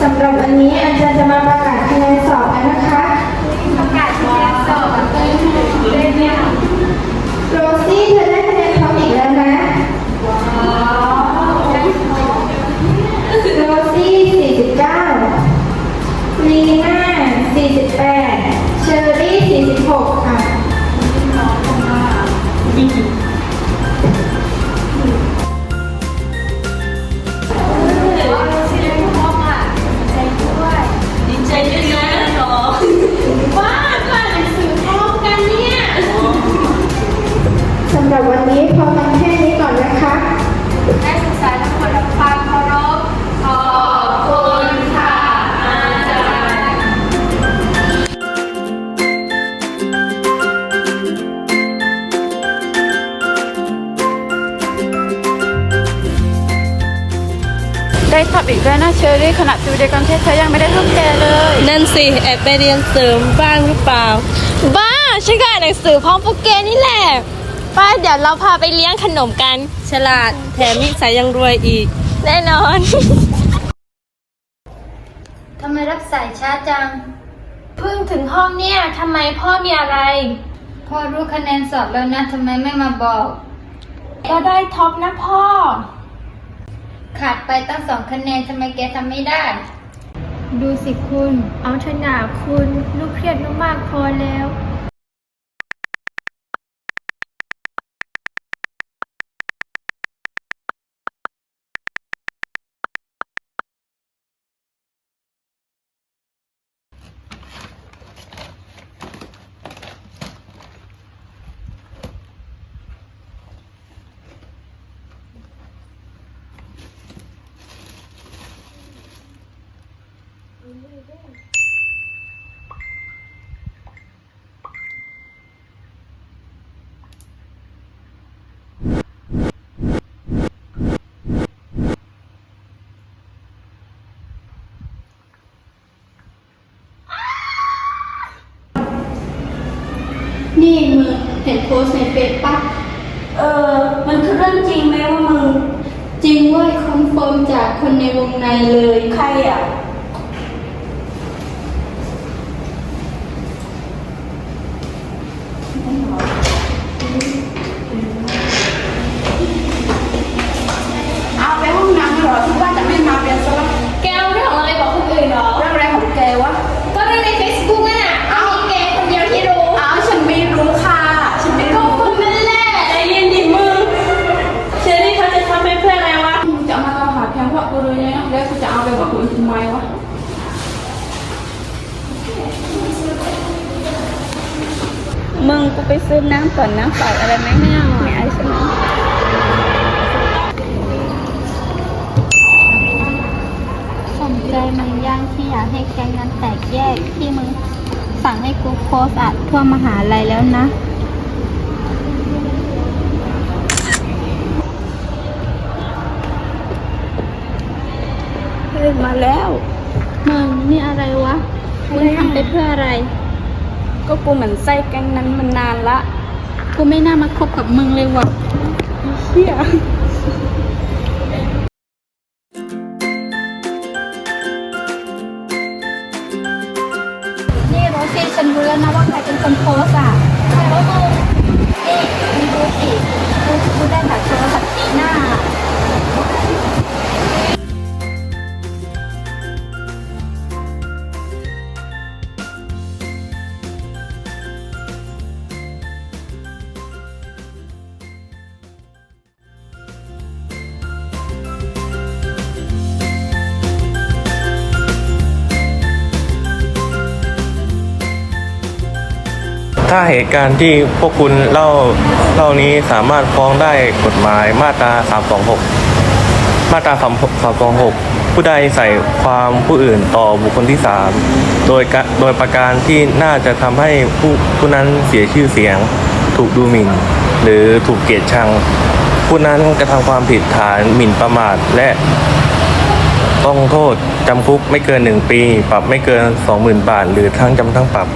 สำหรับอันนี้อาจารย์จะมาประกาศคะแนนสอบกันนะคะประกาศคะแนนสอบโรซี่เธอได้ ได้ทับอีกแล้วนะเชอรี่ขณะอยู่เดียวกันเทศเธอยังไม่ได้เท่าแกเลย นั่นสิแอบไปเรียนเสริมบ้างหรือเปล่า บ้าฉันก็อ่านหนังสือพร้อมพวกแกนี่แหละป้าเดี๋ยวเราพาไปเลี้ยงขนมกัน ฉลาดแถมนิสัยยังรวยอีก แน่นอนทำไมรับสายช้าจัง เพิ่งถึงห้องเนี่ยทำไมพ่อมีอะไร พ่อรู้คะแนนสอบแล้วนะทำไมไม่มาบอก ก็ได้ท็อปนะพ่อ ขาดไปตั้งสองคะแนนทำไมแกทำไม่ได้ ดูสิคุณ เอาเถอะนาคุณลูกเครียดมากๆพอแล้ว นี่มึงเห็นโพสต์ในเฟซปะเออ มันคือเรื่องจริงไหมว่ามึง จริงเว้ยคอนเฟิร์มจากคนในวงในเลย ใครอะ เอาไปห้องน้ำเหรอที่ว่าจะไม่มาเรียนซะแล้ว แกเอาเรื่องของอะไรบอกคนอื่นเหรอ เรื่องอะไรของแกวะ ก็เรื่องใน Facebook น่ะเอามีแกคนเดียวที่รู้ อ้าวฉันไม่รู้ค่ะ ฉันไม่ ก็ รู้ คุณนั่นแหละ ใจเย็นดิมึง เชอรี่เขาจะทำให้เพื่อนอะไรวะ มึงจะเอามาตามหาแทนพวกกูเลยนะแล้วกูจะเอาไปบอกคนอื่นทำไมวะ มึง กูไปซื้อน้ำก่อนนะฝากอะไรไหมไม่เอาไม่เอาใช่ไหมสนใจมึงย่างที่อยากให้แก๊งนั้นแตกแยกที่มึงสั่งให้กูโพสต์อัดทั่วมหาลัยแล้วนะ เฮ้ยมาแล้ว มึงนี่อะไรวะ มึงทำไปเพื่ออะไร ก็กูเหมือนไส้แก๊งนั้นมันนานละ กูไม่น่ามาคบกับมึงเลยว่ะเฮีย ถ้าเหตุการณ์ที่พวกคุณเล่าเล่านี้สามารถฟ้องได้กฎหมายมาตรา 326 มาตรา 326 ผู้ใดใส่ความผู้อื่นต่อบุคคลที่ 3 โดยโดยประการที่น่าจะทำให้ผู้ผู้นั้นเสียชื่อเสียง ถูกดูหมิ่น หรือถูกเกลียดชัง ผู้นั้นกระทำความผิดฐานหมิ่นประมาทและต้องโทษจำคุกไม่เกิน 1 ปี ปรับไม่เกิน 20,000 บาท หรือทั้งจำทั้งปรับ